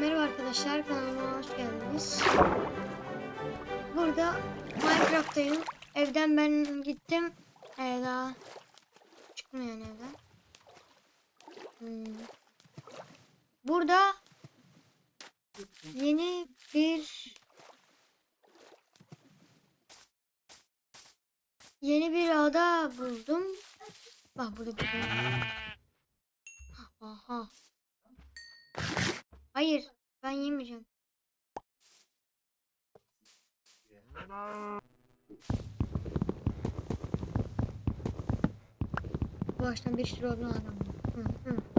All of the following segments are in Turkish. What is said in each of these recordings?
Merhaba arkadaşlar kanalıma hoş geldiniz. Burada Minecraft'tayım. Evden ben gittim. Ee, daha çıkmayan evden. Hmm. Burada yeni bir yeni bir ada buldum. Bak burada Aha. Hayır, ben yemeyeceğim. Bu ağaçtan bir sürü odun adam. Hı, hı.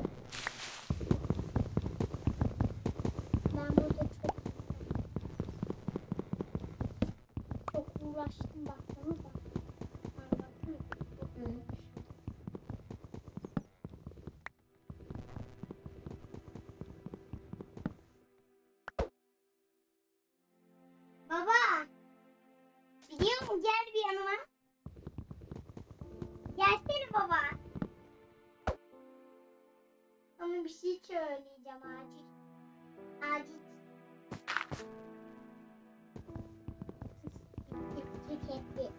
Gel bir yanıma. Gelsene baba. Sana bir şey söyleyeceğim acil. Acil. Bereketli.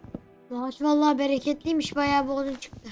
Ağaç vallahi bereketliymiş. Bayağı bir odun çıktı.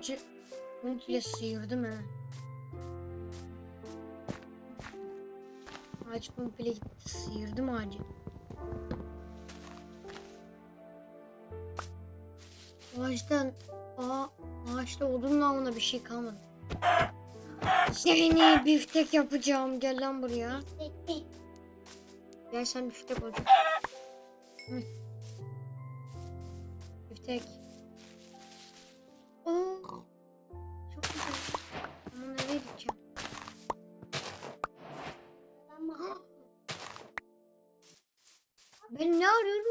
Ağacı komple sıyırdım ha. Ağaç komple gitti. Sıyırdım ağacı. Ağaçtan Aa, ağaçta odun namına bir şey kalmadı. Seni biftek yapacağım. Gel lan buraya. Gel sen biftek olacaksın. Biftek.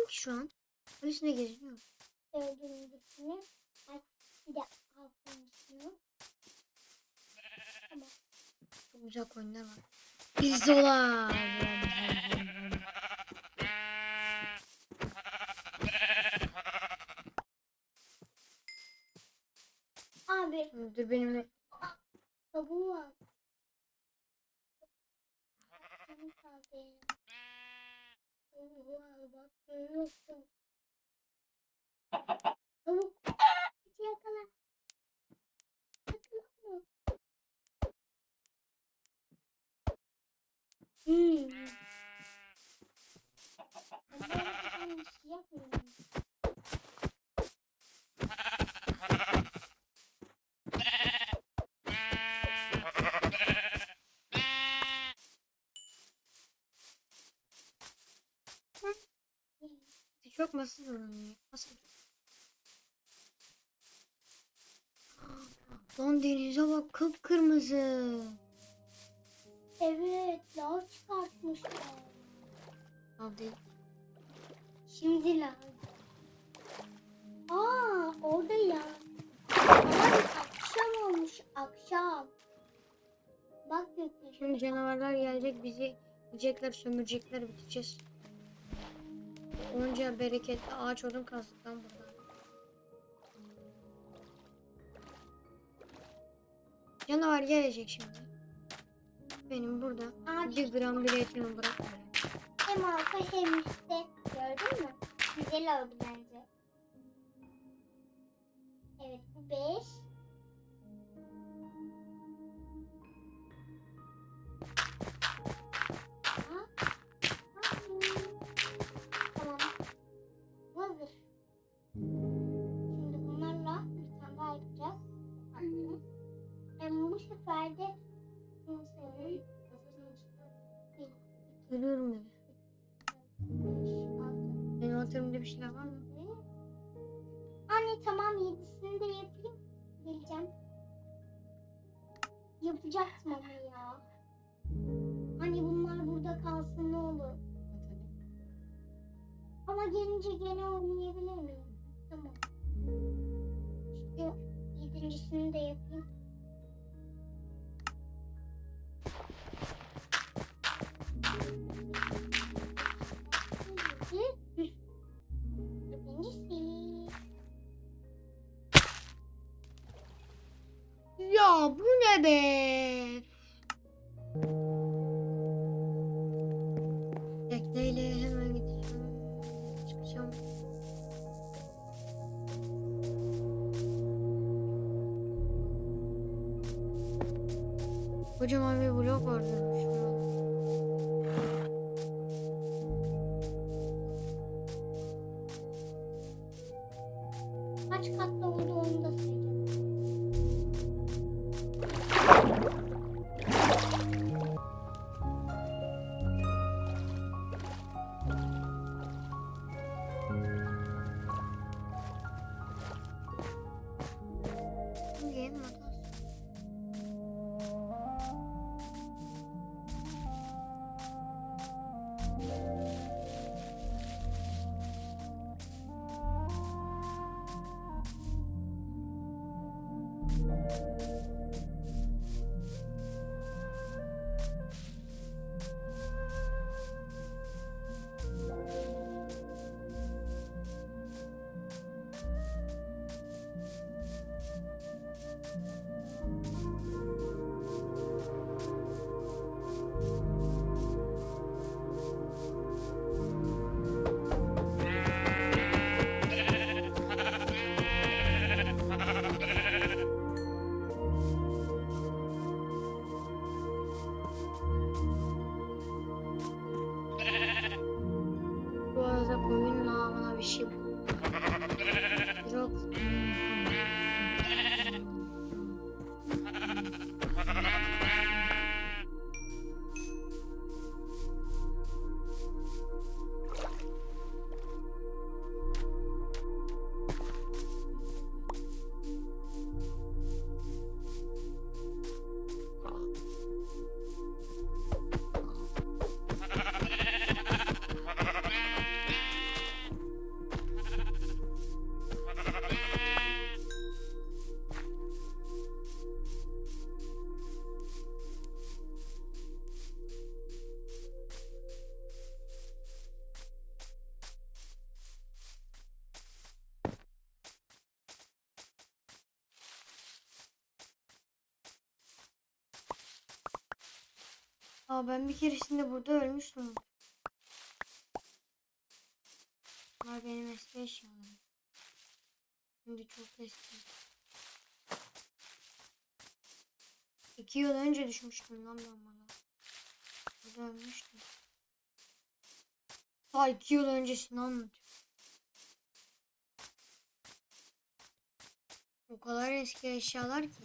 Ki şu an? Öylesine geziniyorum. Öldüğümüzünü. Ay, bir de altını Çok güzel coinler var. Pirzola. Abi Dur benimle. kabuğu var. Kabuğu kaldı. Kabuğu var görüyorsun. Kabuk. Hiç yakala. Yakala. Hmm. Ben. Oynuyor. Masal. Lan denize bak kıpkırmızı. Evet, lav çıkartmışlar. Değil. Şimdi lav. Aa, orada ya. Abi akşam olmuş, akşam. Bak gökyüzü. Şimdi canavarlar gelecek bizi yiyecekler sömürecekler biteceğiz. Onca bereketli ağaç odun kazdık lan burada. Canavar gelecek şimdi. Benim burada Abi bir gram bile etimi bırakmıyor. hem alta hem üstte. Gördün mü? Güzel oldu bence. Evet bu 5. gelince gene oynayabilir miyim? Tamam. Şu yedincisini de yapayım. Ya bu ne be? Hemen Çıkacağım. Kocaman bir blok vardı. Aa ben bir keresinde burada ölmüştüm. Bunlar benim eski eşyalarım. Şimdi çok eski. İki yıl önce düşmüştüm lan ben bana. Burada ölmüştüm. Daha iki yıl öncesini anlatıyor. O kadar eski eşyalar ki.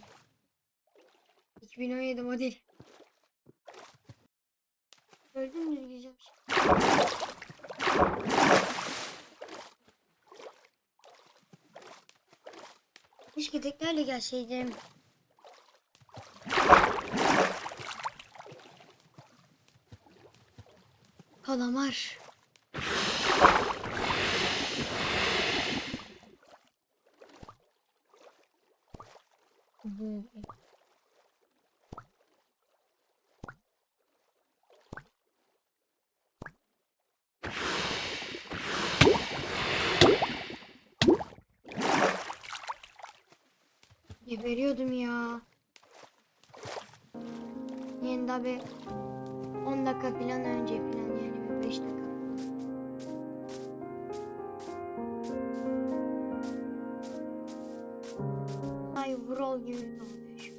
2017 model. Öldüm mü diyeceğim şimdi. Keşke teklerle gelseydim. Kalamar. Bu Geberiyordum ya. Yani daha bir 10 dakika falan önce falan yani bir 5 dakika. falan. Survival gibi oluyor şu.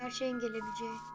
Her şeyin gelebileceği.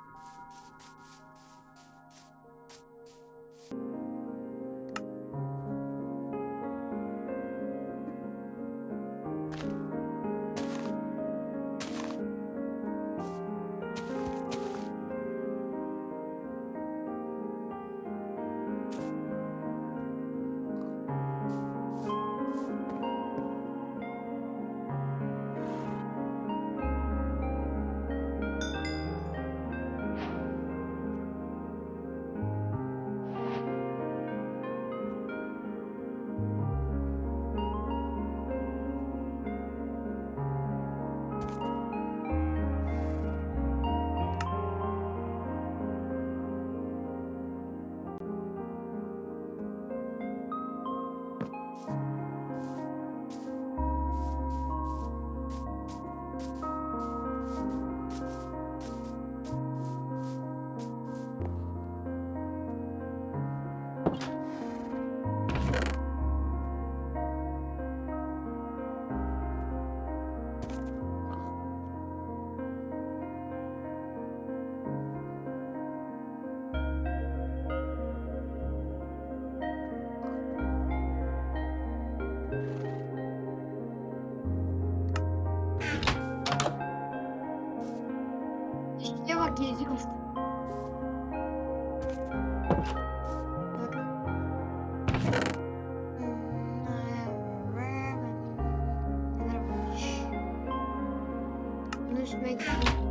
Bunun üstüne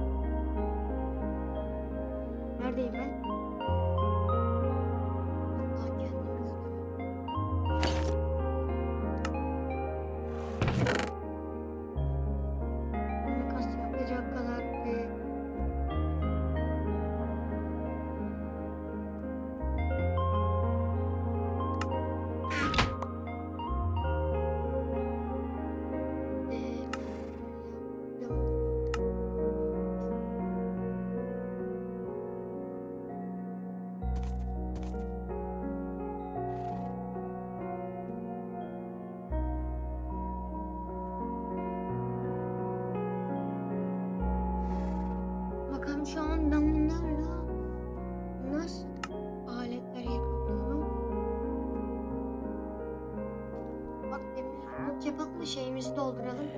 şeyimizi dolduralım.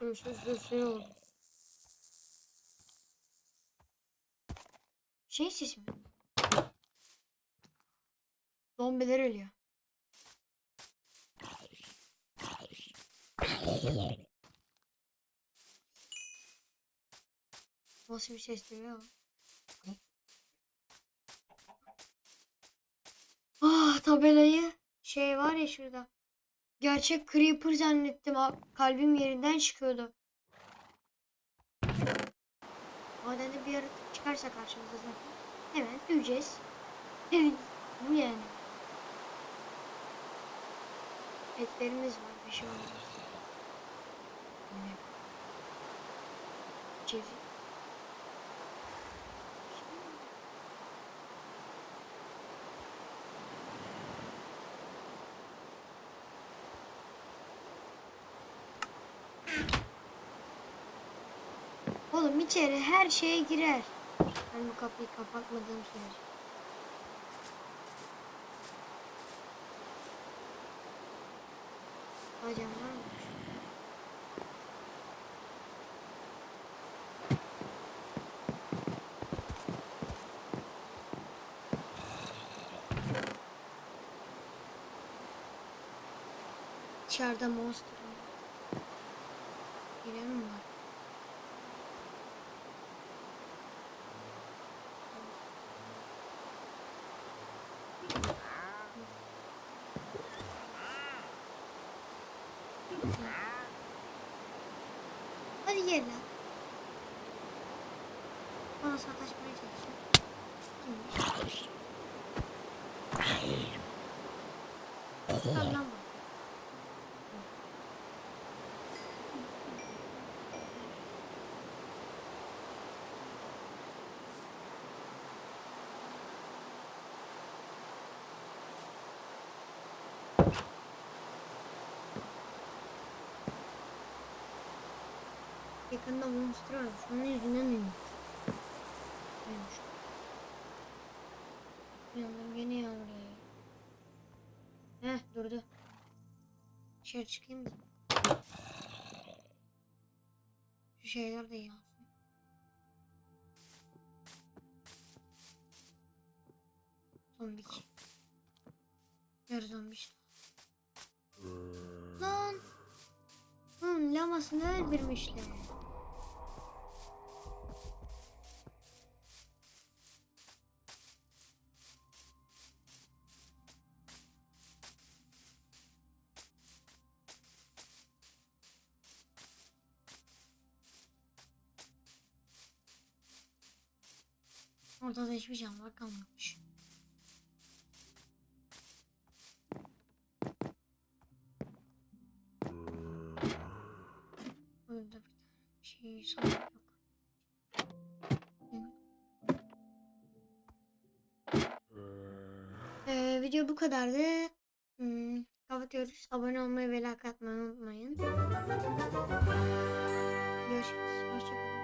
Bir şey oldu. Şey mi? Zombiler ölüyor. Nasıl bir ses ya? Ah tabelayı şey var ya şurada. Gerçek Creeper zannettim. Kalbim yerinden çıkıyordu. Madende bir yaratık çıkarsa karşımıza zaten. Hemen döveceğiz. Bu yani. Etlerimiz var. Bir şey olmaz. Böyle. Oğlum içeri her şeye girer. Ben bu kapıyı kapatmadığım sürece. Hocam var mı? Monster var. Giren mi lan. Bana sataşmaya çalışıyor. Kimmiş? Al lan bu. Yakında monster varmış. Onun yüzünden ölmüş. Ölmüş. Yandım gene yağmur yağıyor. Heh durdu. Dışarı çıkayım da. Şu şeyler de yağsın. Zombik. Yarı zombi işte. Lan. Hı, lamasını öldürmüşler. Ortada hiçbir canlı kalmamış. Burada bir şey sandık yok. Ee, video bu kadardı. Hmm, kapatıyoruz. Abone olmayı ve like atmayı unutmayın. Görüşürüz. Hoşçakalın.